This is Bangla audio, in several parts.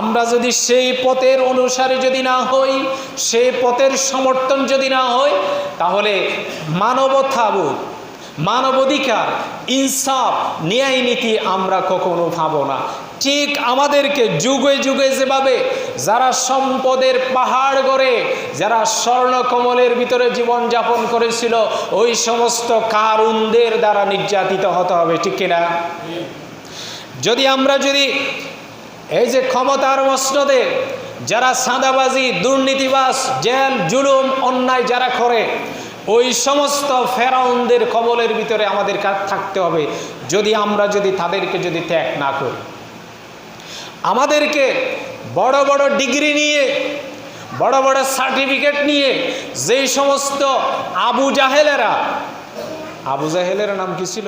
আমরা যদি সেই পথের অনুসারে যদি না হই, সেই পথের সমর্থন যদি না হই, তাহলে মানবতাবোধ, মানবাধিকার, ইনসাফ, ন্যায় নীতি আমরা কখনো পাবো না। ঠিক আমাদেরকে যুগে যুগে যেভাবে যারা সম্পদের পাহাড় গড়ে, যারা স্বর্ণ কমলের ভিতরে জীবনযাপন করেছিল, ওই সমস্ত কারুনদের দ্বারা নির্যাতিত হতে হবে, ঠিক কিনা? যদি আমরা যদি এই যে ক্ষমতার মসনদে যারা সাদাবাজি দুর্নীতিবাস জেল, জুলুম, অন্যায় যারা করে, ওই সমস্ত ফেরাউনদের কবলের ভিতরে আমাদের কাজ থাকতে হবে। যদি আমরা যদি তাদেরকে যদি ত্যাগ না করি। আমাদেরকে বড় বড় ডিগ্রি নিয়ে, বড় বড় সার্টিফিকেট নিয়ে, যেই সমস্ত আবু জাহেলেরা, আবু জাহেলের নাম কি ছিল?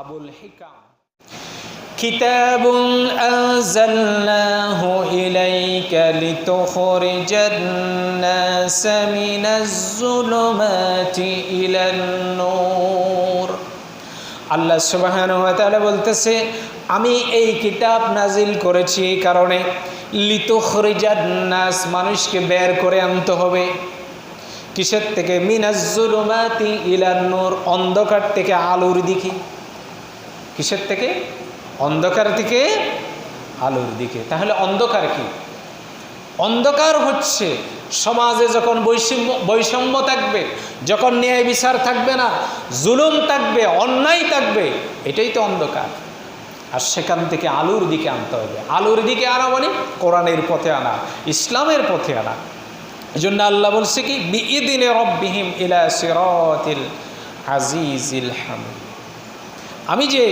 আবুল হিকাম। كتاب أنزلناه إليك لتخرج الناس من الظلمات إلى النور আল্লাহ সুবাহান তাআলা বলতেছে আমি এই কিতাব নাজিল করেছি এই কারণে লিতুখরিজান নাস মানুষকে বের করে আনতে হবে কিসের থেকে মিনাজ্জুলুমাতি ইলান নূর অন্ধকার থেকে আলোর দিকে কিসের থেকে অন্ধকার থেকে আলোর দিকে। তাহলে অন্ধকার কি? অন্ধকার হচ্ছে সমাজে যখন বৈষম্য বৈষম্য থাকবে, যখন ন্যায় বিচার থাকবে না, জুলুম থাকবে, অন্যায় থাকবে, এটাই তো অন্ধকার। আর সেখান থেকে আলুর দিকে আনতে হবে। আলুর দিকে আনা মানে কোরআনের পথে আনা, ইসলামের পথে আনা। এই জন্য আল্লাহ বলছে কি বিদিনে রব্বিহিম ইলা সিরাতিল আজিজিল হামিদ আমি যে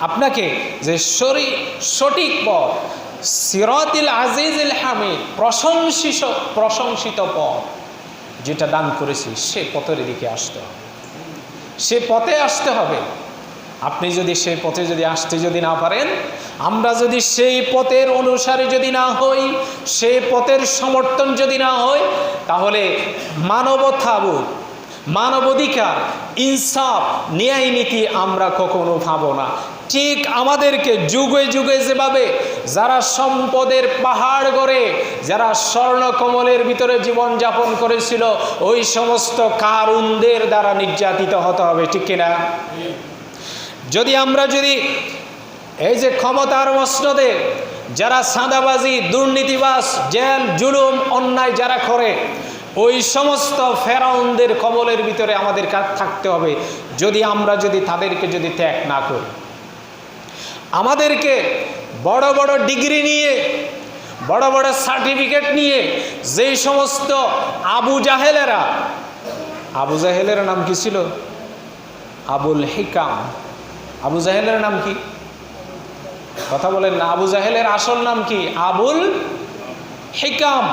আপনাকে যে শরী সঠিক পথ, সিরাতিল আজিজিল হামিদ, প্রশংসিত প্রশংসিত পথ যেটা দান করেছি, সে পথের দিকে আসতে হবে। সে পথে আসতে হবে। আপনি যদি সেই পথে যদি আসতে যদি না পারেন, আমরা যদি সেই পথের অনুসারে যদি না হই, সেই পথের সমর্থন যদি না হই, তাহলে মানবতাবোধ মানবাধিকার, ইনসাফ ন্যায় নীতি আমরা কখনো পাবো না। ঠিক আমাদেরকে যুগে যুগে যেভাবে যারা সম্পদের পাহাড় গড়ে, যারা স্বর্ণ কমলের ভিতরে জীবনযাপন করেছিল, ওই সমস্ত কারুনদের দ্বারা নির্যাতিত হতে হবে, ঠিক কিনা? যদি আমরা যদি এই যে ক্ষমতার মসনদে যারা সাদাবাজি দুর্নীতিবাস জেল, জুলুম, অন্যায় যারা করে ওই সমস্ত ফেরাউনদের কবলের ভিতরে আমাদের কাজ থাকতে হবে, যদি আমরা যদি তাদেরকে যদি ত্যাগ না করি। আমাদেরকে বড় বড় ডিগ্রি নিয়ে, বড় বড় সার্টিফিকেট নিয়ে যেই সমস্ত আবু জাহেলেরা, আবু জাহেলের নাম কি ছিল? আবুল হিকাম। আবু জাহেলের নাম কি? কথা বলেন না, আবু জাহেলের আসল নাম কি? আবুল হিকাম।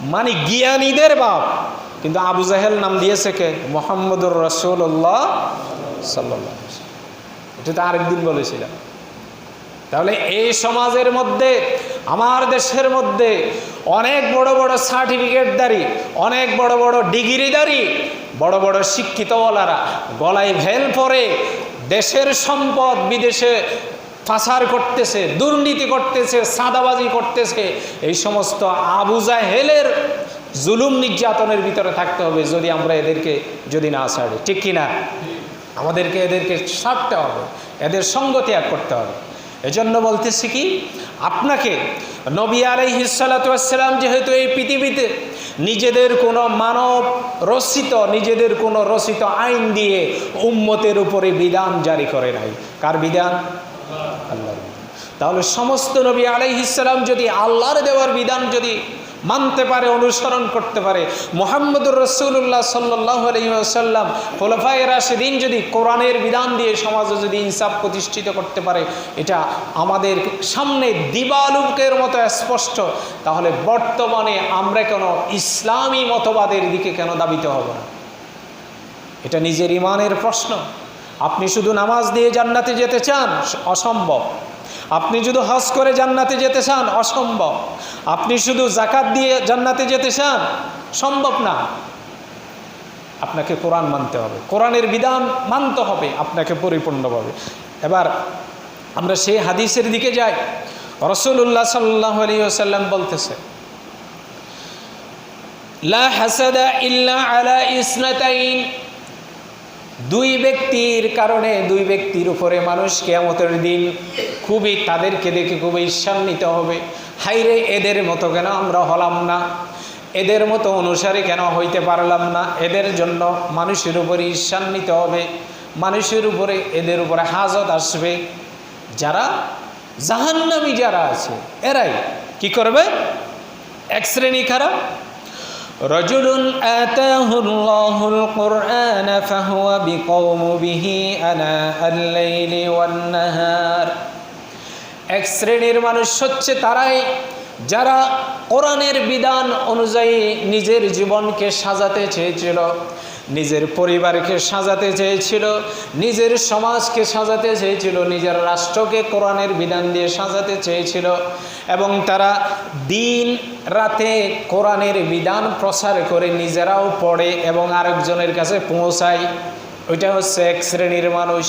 মানে জ্ঞানীদের বাপ। কিন্তু আবু জাহেল নাম দিয়েছে কে? মোহাম্মদুর রসুল্লাহ সাল্লাহ এটা তো আরেকদিন বলেছিলাম। তাহলে এই সমাজের মধ্যে, আমার দেশের মধ্যে অনেক বড় বড় সার্টিফিকেটদারি, অনেক বড় বড় ডিগ্রিদারি, বড় বড় শিক্ষিতওয়ালারা গলায় ভেল পরে দেশের সম্পদ বিদেশে পাচার করতেছে, দুর্নীতি করতেছে, সাদাবাজি করতেছে, এই সমস্ত আবু জাহেলের জুলুম নির্যাতনের ভিতরে থাকতে হবে যদি আমরা এদেরকে যদি না ছাড়ি। ঠিক কিনা? আমাদেরকে এদেরকে ছাড়তে হবে, এদের সঙ্গ ত্যাগ করতে হবে। এজন্য বলতেছি কি, আপনাকে নবী আলাই হিসালাতাম যেহেতু এই পৃথিবীতে নিজেদের কোনো মানব রচিত, নিজেদের কোনো রচিত আইন দিয়ে উম্মতের উপরে বিধান জারি করে নাই। কার বিধান? তাহলে সমস্ত নবী আলাইহিসাল্লাম যদি আল্লাহর দেওয়ার বিধান যদি মানতে পারে, অনুসরণ করতে পারে, মোহাম্মদুর রসুল্লাহ সাল্লাহ আলহিহাসাল্লাম খোলফায় রাশিদিন যদি কোরআনের বিধান দিয়ে সমাজে যদি ইনসাফ প্রতিষ্ঠিত করতে পারে, এটা আমাদের সামনে দিবালুকের মতো স্পষ্ট, তাহলে বর্তমানে আমরা কেন ইসলামী মতবাদের দিকে কেন দাবিত হব না? এটা নিজের ইমানের প্রশ্ন। আপনি শুধু নামাজ দিয়ে জান্নাতে যেতে চান, অসম্ভব। আপনি যদি হজ করে জান্নাতে যেতে চান, অসম্ভব। আপনি শুধু জাকাত দিয়ে জান্নাতে যেতে চান, সম্ভব না। আপনাকে কোরআন মানতে হবে। কোরআনের বিধান মানতে হবে, আপনাকে পরিপূর্ণভাবে। এবার আমরা সেই হাদিসের দিকে যাই। রসুল্লাহ সাল্লাহ আলী বলতেছে, লা হাসাদা ইল্লা আলা ইসনাতাইন দুই ব্যক্তির কারণে দুই ব্যক্তির উপরে মানুষ কেয়ামতের দিন খুবই তাদেরকে দেখে খুবই ঈর্ষান্বিত হবে। হাইরে এদের মতো কেন আমরা হলাম না? এদের মতো অনুসারে কেন হইতে পারলাম না? এদের জন্য মানুষের উপরে ঈর্ষান্বিত হবে। মানুষের উপরে, এদের উপরে হাজত আসবে। যারা জাহান্নামী যারা আছে, এরাই কি করবে? এক শ্রেণি খারাপ رجل آتاه الله القرآن فهو بقوم به أناء الليل والنهار এক শ্রেণীর মানুষ হচ্ছে তারাই যারা কোরআনের বিধান অনুযায়ী নিজের জীবনকে সাজাতে চেয়েছিল নিজের পরিবারকে সাজাতে চেয়েছিল, নিজের সমাজকে সাজাতে চেয়েছিল, নিজের রাষ্ট্রকে কোরআনের বিধান দিয়ে সাজাতে চেয়েছিল এবং তারা দিন রাতে কোরআনের বিধান প্রচার করে নিজেরাও পড়ে এবং আরেকজনের কাছে পৌঁছায়। ওইটা হচ্ছে এক শ্রেণির মানুষ।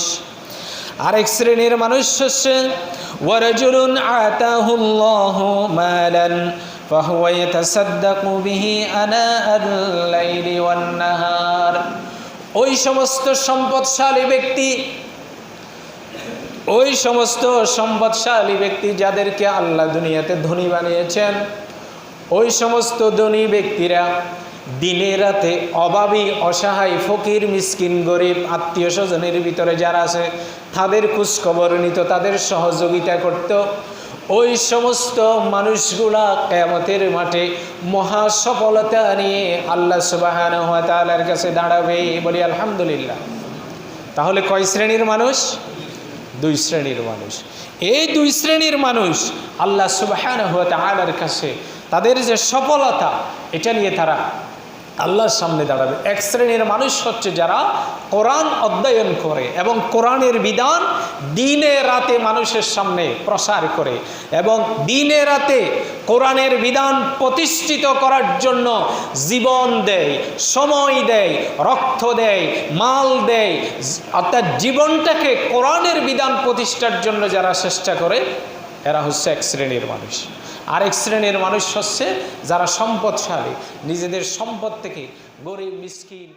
আরেক শ্রেণির মানুষ হচ্ছে ওয়ারজুলুন আতাহুল্লাহু মালান فهو يتصدق به أناء الليل والنهار ওই সমস্ত সম্পদশালী ব্যক্তি ওই সমস্ত সম্পদশালী ব্যক্তি যাদেরকে আল্লাহ দুনিয়াতে ধনী বানিয়েছেন ওই সমস্ত ধনী ব্যক্তিরা দিনে রাতে অভাবী অসহায় ফকির মিসকিন গরিব আত্মীয় স্বজনের ভিতরে যারা আছে তাদের খোঁজখবর নিত তাদের সহযোগিতা করত ওই সমস্ত মানুষগুলা কেমতের মাঠে মহা সফলতা নিয়ে আল্লাহ সুবাহান তালার কাছে দাঁড়াবে বলি আলহামদুলিল্লাহ। তাহলে কয় শ্রেণির মানুষ? দুই শ্রেণির মানুষ। এই দুই শ্রেণির মানুষ আল্লাহ সুবাহান তালার কাছে তাদের যে সফলতা, এটা নিয়ে তারা আল্লাহর সামনে দাঁড়াবে। এক শ্রেণির মানুষ হচ্ছে যারা কোরআন অধ্যয়ন করে এবং কোরআনের বিধান দিনে রাতে মানুষের সামনে প্রসার করে এবং দিনে রাতে কোরআনের বিধান প্রতিষ্ঠিত করার জন্য জীবন দেয়, সময় দেয়, রক্ত দেয়, মাল দেয়। অর্থাৎ জীবনটাকে কোরআনের বিধান প্রতিষ্ঠার জন্য যারা চেষ্টা করে, এরা হচ্ছে এক শ্রেণির মানুষ। আরেক শ্রেণির মানুষ হচ্ছে যারা সম্পদশালী। নিজেদের সম্পদ থেকে গরিব মিসকিন